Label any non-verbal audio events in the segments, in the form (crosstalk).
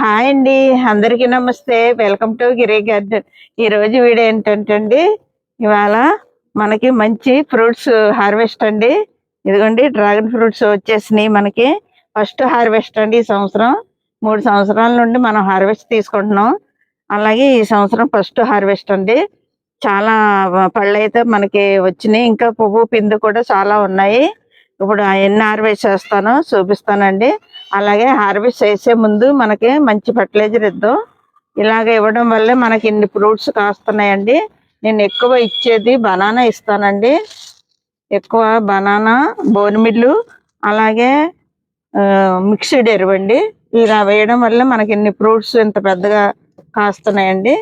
Hi అండి అందరికీ నమస్తే. వెల్కమ్ టు గిరే గార్డెన్. ఈ రోజు వీడియో ఏంటంటే అండి ఇవాళ మనకి మంచి ఫ్రూట్స్ హార్వెస్ట్ అండి. ఇదిగోండి డ్రాగన్ ఫ్రూట్స్ వచ్చేసినాయి మనకి. ఫస్ట్ హార్వెస్ట్ అండి ఈ సంవత్సరం. మూడు సంవత్సరాల నుండి మనం హార్వెస్ట్ తీసుకుంటున్నాం. అలాగే ఈ సంవత్సరం ఫస్ట్ హార్వెస్ట్ అండి. చాలా పళ్ళు అయితే మనకి వచ్చినాయి. ఇంకా పువ్వు పిందు కూడా చాలా ఉన్నాయి. ఇప్పుడు ఎన్ని హార్వెస్ట్ చేస్తానో చూపిస్తానండి. అలాగే హార్వెస్ట్ చేసే ముందు మనకి మంచి ఫర్టిలైజర్ ఇద్దాం. ఇలాగ ఇవ్వడం వల్లే మనకి ఇన్ని ఫ్రూట్స్ కాస్తున్నాయండి. నేను ఎక్కువ ఇచ్చేది బనానా ఇస్తానండి. ఎక్కువ బనానా బోన్మిల్లు అలాగే మిక్స్డ్ ఎరువండి. ఇలా వేయడం వల్ల మనకి ఇన్ని ఫ్రూట్స్ ఇంత పెద్దగా కాస్తున్నాయండి.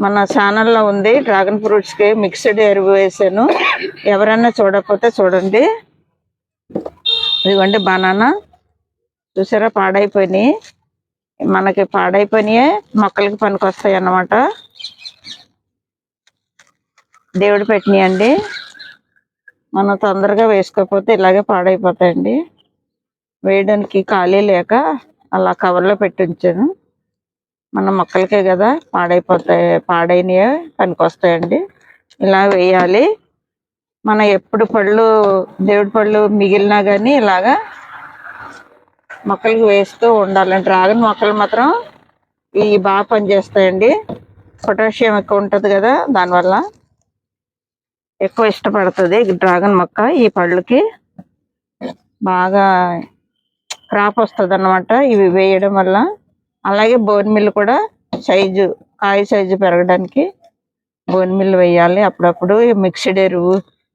మన ఛానల్లో ఉంది డ్రాగన్ ఫ్రూట్స్కి మిక్స్డ్ ఎరువు వేసాను. ఎవరైనా చూడకపోతే చూడండి. ఇదిగోండి బనానా. చూసారా పాడైపోయినాయి. మనకి పాడైపోయినాయే మొక్కలకి పనికొస్తాయి అన్నమాట. దేవుడు పెట్టినాయండి. మనం తొందరగా వేసుకోకపోతే ఇలాగే పాడైపోతాయండి. వేయడానికి ఖాళీ లేక అలా కవర్లో పెట్టి ఉంచాను. మన మొక్కలకే కదా పాడైపోతాయి పాడైనవి పనికొస్తాయండి. ఇలా వేయాలి. మన ఎప్పుడు పళ్ళు దేవుడి పళ్ళు మిగిలినా కానీ ఇలాగా మొక్కలకు వేస్తూ ఉండాలి డ్రాగన్ మొక్కలు మాత్రం ఇవి బాగా పనిచేస్తాయండి. పొటాషియం ఎక్కువ ఉంటుంది కదా దానివల్ల ఎక్కువ ఇష్టపడుతుంది డ్రాగన్ మొక్క ఈ పళ్ళుకి. బాగా క్రాప్ వస్తుంది అన్నమాట ఇవి వేయడం వల్ల అలాగే బోన్ మిల్ కూడా సైజు కాయ సైజు పెరగడానికి బోన్ మిల్ వేయాలి. అప్పుడప్పుడు మిక్స్డ్ ఎరువు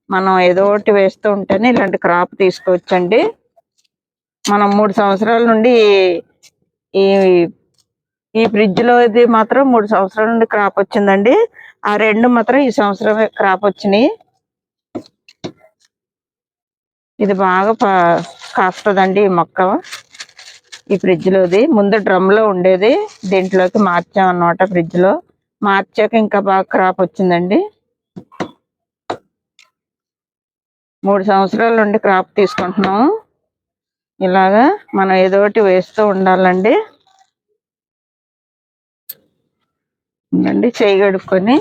మనం ఏదో ఒకటి వేస్తూ ఉంటేనే ఇలాంటి క్రాప్ తీసుకోవచ్చండి. మనం మూడు సంవత్సరాల నుండి ఈ ఈ ఫ్రిడ్జ్లో ఇది మాత్రం మూడు సంవత్సరాల నుండి క్రాప్ వచ్చిందండి. ఆ రెండు మాత్రం ఈ సంవత్సరం క్రాప్ వచ్చినాయి. ఇది బాగా కాస్తుందండి ఈ మొక్క. ఈ ఫ్రిడ్జ్ లోది ముందు డ్రమ్లో ఉండేది. దీంట్లోకి మార్చాం అన్నమాట ఫ్రిడ్జ్లో మార్చాక ఇంకా బాగా క్రాప్ వచ్చిందండి. మూడు సంవత్సరాల నుండి క్రాప్ తీసుకుంటున్నాము. ఇలాగా మనం ఏదో ఒకటి వేస్తూ ఉండాలండి. అండి చేయి గడుపుకొని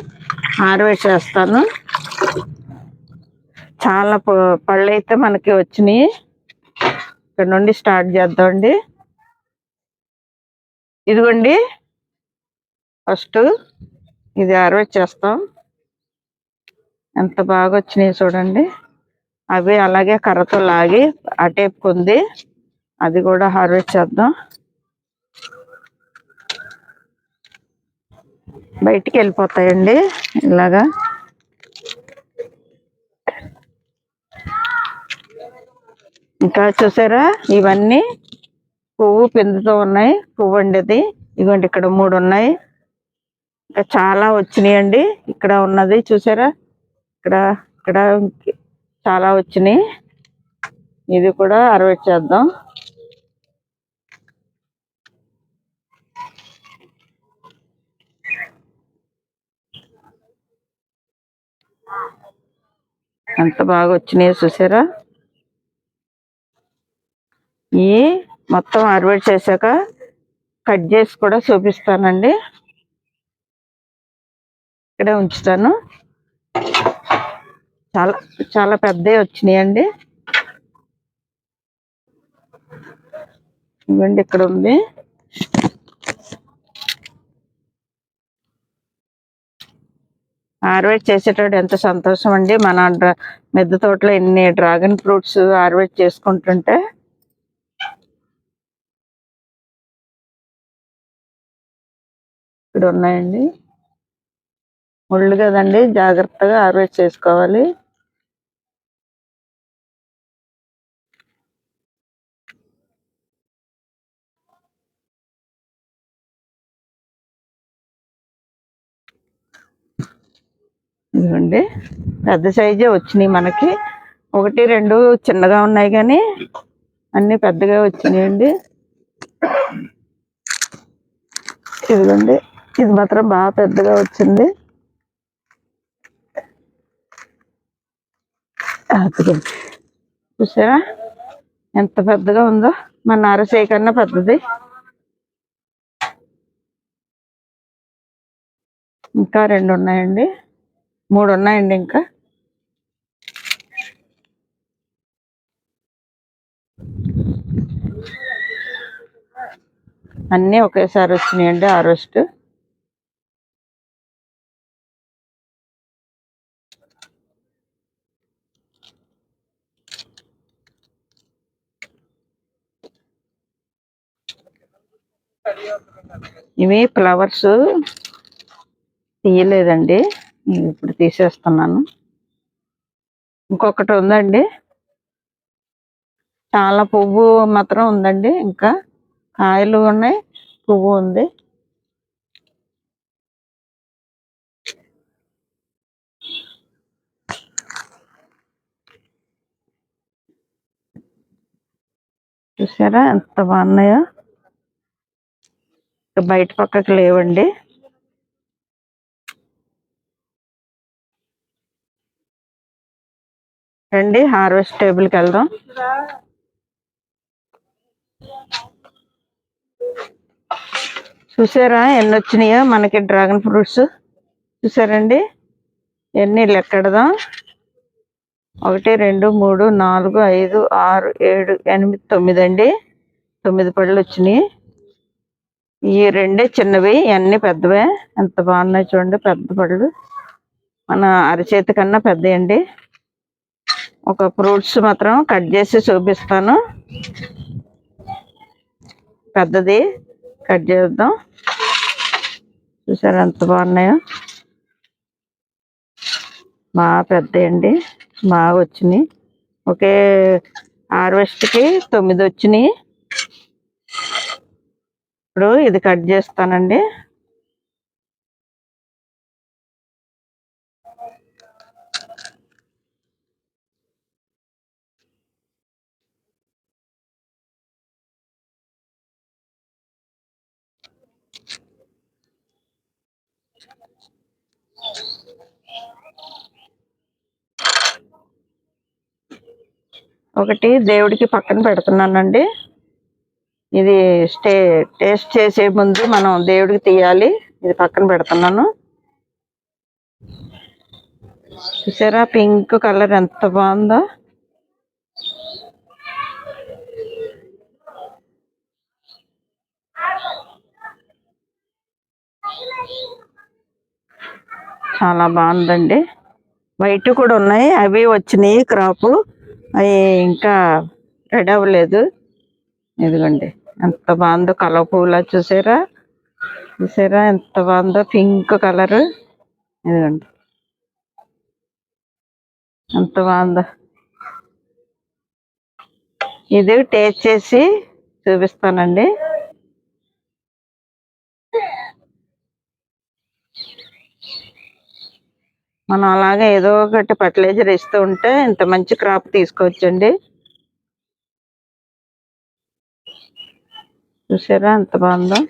హార్వెస్ట్ చేస్తాను చాలా పళ్ళు అయితే మనకి వచ్చినాయి. ఇక్కడ నుండి స్టార్ట్ చేద్దామండి. ఇదిగోండి. ఫస్ట్ ఇది హార్వెస్ట్ చేస్తాం ఎంత బాగా వచ్చినాయి చూడండి. అవి అలాగే కర్రతో లాగి అటేపుకుంది అది కూడా హార్వెస్ట్ చేద్దాం బయటికి వెళ్ళిపోతాయండి ఇలాగా. ఇంకా చూసారా? ఇవన్నీ పువ్వు పిందుతో ఉన్నాయి. పువ్వు ఉండేది ఇదిగోండి ఇక్కడ మూడు ఉన్నాయి. ఇంకా చాలా వచ్చినాయండి. ఇక్కడ ఉన్నది చూసారా? ఇక్కడ ఇక్కడ చాలా వచ్చినాయి. ఇది కూడా అరవై చేద్దాం. ఎంత బాగా వచ్చినాయో చూసారా? ఈ మొత్తం హార్వెస్ట్ చేశాక కట్ చేసి కూడా చూపిస్తానండి. ఇక్కడే ఉంచుతాను. చాలా చాలా పెద్దవి వచ్చినాయండి. ఇవ్వండి ఇక్కడ ఉంది. హార్వెస్ట్ చేసేటప్పుడు ఎంత సంతోషం అండి మన మెద్ద తోటలో ఎన్ని డ్రాగన్ ఫ్రూట్స్ హార్వెస్ట్ చేసుకుంటుంటే ఇక్కడ ఉన్నాయండి. ముళ్ళు కదండి జాగ్రత్తగా హార్వెస్ట్ చేసుకోవాలి. ఇదిగోండి పెద్ద సైజే వచ్చినాయి మనకి. ఒకటి రెండు చిన్నగా ఉన్నాయి కానీ అన్ని పెద్దగా వచ్చినాయండి. ఇదిగోండి. ఇది మాత్రం బాగా పెద్దగా వచ్చింది. చూసారా? ఎంత పెద్దగా ఉందో? మన అరసేయి కన్నా పెద్దది ఇంకా రెండు ఉన్నాయండి. మూడు ఉన్నాయండి ఇంకా. అన్నీ ఒకేసారి వచ్చినాయండి ఆ ఇవి ఫ్లవర్స్ తీయలేదండి. నేను ఇప్పుడు తీసేస్తున్నాను. ఇంకొకటి ఉందండి. చాలా పువ్వు మాత్రం ఉందండి. ఇంకా కాయలు ఉన్నాయి. పువ్వు ఉంది. చూసారా ఎంత బాగున్నాయో? బయట పక్కకు లేవండి. రండి హార్వెస్ట్ టేబుల్కి వెళ్దాం. చూసారా ఎన్ని వచ్చినాయో మనకి డ్రాగన్ ఫ్రూట్స్? చూసారండి? ఎన్ని లెక్కెడదాం ఒకటి రెండు మూడు నాలుగు ఐదు ఆరు ఏడు ఎనిమిది తొమ్మిది అండి. తొమ్మిది పళ్ళు వచ్చినాయి. ఈ రెండే చిన్నవి అన్ని పెద్దవే. ఎంత బాగున్నాయి చూడండి పెద్ద పళ్ళు. మన అరచేతి కన్నా పెద్దయండి. ఒక ఫ్రూట్స్ మాత్రం కట్ చేసి చూపిస్తాను. పెద్దది కట్ చేద్దాం. చూసారా ఎంత బాగున్నాయో? బాగా పెద్దయండి. బాగా వచ్చినాయి. ఒకే హార్వెస్ట్కి తొమ్మిది వచ్చినాయి. ఇప్పుడు ఇది కట్ చేస్తానండి. ఒకటి దేవుడికి పక్కన పెడుతున్నానండి. ఇది స్టే టేస్ట్ చేసే ముందు మనం దేవుడికి తీయాలి. ఇది పక్కన పెడుతున్నాను. చూసారా? పింక్ కలర్ ఎంత బాగుందో. చాలా బాగుందండి. వైట్ కూడా ఉన్నాయి. అవి వచ్చినాయి క్రాపు. అవి ఇంకా రెడీ అవ్వలేదు. ఇదిగోండి. ఎంత బాగుందో కలర్ పూల చూసారా? చూసారా? ఎంత బాగుందో పింక్ కలర్. ఇదిగోండి. ఎంత బాగుందో. ఇది టేస్ట్ చేసి చూపిస్తానండి. మనం అలాగే ఏదో ఒకటి ఫర్టిలైజర్ ఇస్తూ ఉంటే ఇంత మంచి క్రాప్ తీసుకోవచ్చండి. చూసారా ఎంత బాగుందో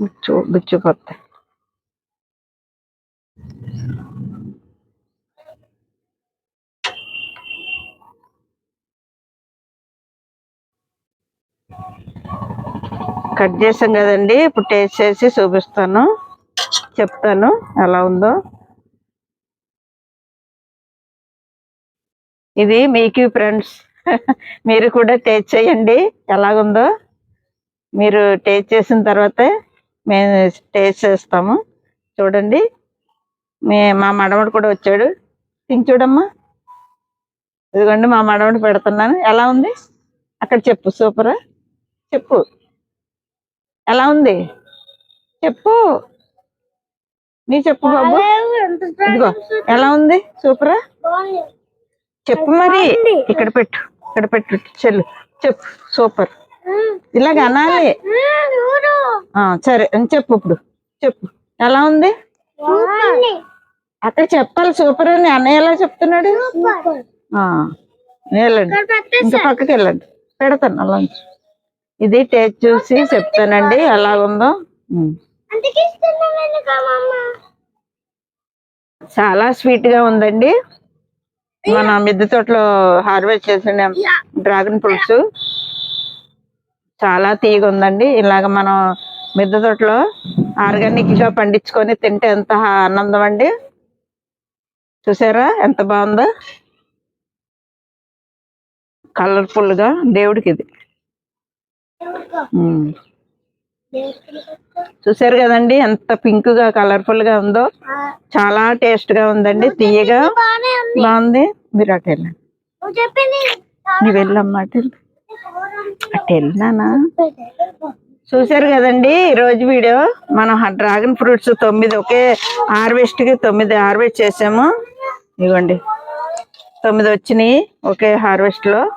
బిచ్చు గుచ్చిపోతాయి కట్ చేసాం కదండి. ఇప్పుడు టేస్ట్ చేసి చూపిస్తాను. చెప్తాను. ఎలా ఉందో. ఇది మీకు ఫ్రెండ్స్ (laughs) మీరు కూడా టేస్ట్ చేయండి. ఎలాగుందో? మీరు టేస్ట్ చేసిన తర్వాతే మేము టేస్ట్ చేస్తాము. చూడండి. మే మా మనవడు కూడా వచ్చాడు. తిని చూడమ్మా. ఇదిగోండి మా మనవడు పెడుతున్నాను. ఎలా ఉంది? అక్కడ చెప్పు సూపరా? చెప్పు. ఎలా ఉంది? చెప్పు. నీ చెప్పు బాబు. ఇదిగో ఎలా ఉంది? సూపరా? చెప్పు మరి. ఇక్కడ పెట్టు. ఇక్కడ పెట్టు. చెల్లు. చెప్పు. సూపర్. ఇలాగ అనాలి. సరే. అని చెప్పు ఇప్పుడు. చెప్పు. ఎలా ఉంది? అక్కడ చెప్పాలి. సూపర్ అని అన్నయ్య ఎలా చెప్తున్నాడు? వెళ్ళండి. ఇంకా పక్కకి వెళ్ళండి. పెడతాను. అలా. ఇది టేస్ట్ చూసి చెప్తానండి. వెనుక, మమ్మ. చాలా స్వీట్గా ఉందండి. మన మిద్దె తోటలో హార్వెస్ట్ చేసిన డ్రాగన్ ఫ్రూట్స్. చాలా తీయగా ఉందండి ఇలాగ మనం మిద్దె తోటలో ఆర్గానిక్గా పండించుకొని తింటే ఎంత ఆనందం అండి. చూసారా? ఎంత బాగుందో. కలర్ఫుల్గా దేవుడికి? ఇది. చూసారు కదండి ఎంత పింక్గా కలర్ఫుల్గా ఉందో. చాలా టేస్ట్గా ఉందండి తీయగా. బాగుంది. మీరు అటు వెళ్ళండి. నువ్వు వెళ్ళమ్మా అటు వెళ్ళు. అటు వెళ్ళినానా? చూసారు కదండి ఈ రోజు వీడియో. మనం డ్రాగన్ ఫ్రూట్స్ తొమ్మిది ఒకే హార్వెస్ట్కి తొమ్మిది హార్వెస్ట్ చేసాము. ఇవ్వండి. తొమ్మిది వచ్చినాయి ఒకే హార్వెస్ట్లో.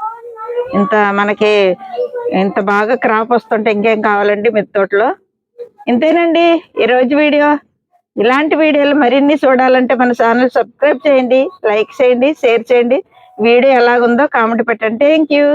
ఇంత మనకి ఇంత బాగా క్రాప్ వస్తుంటే ఇంకేం కావాలండి మీ తోటలో? ఇంతేనండి ఈ రోజు వీడియో. ఇలాంటి వీడియోలు మరిన్ని చూడాలంటే మన ఛానల్ సబ్స్క్రైబ్ చేయండి లైక్ చేయండి షేర్ చేయండి. వీడియో ఎలాగుందో కామెంట్ పెట్టండి. Thank you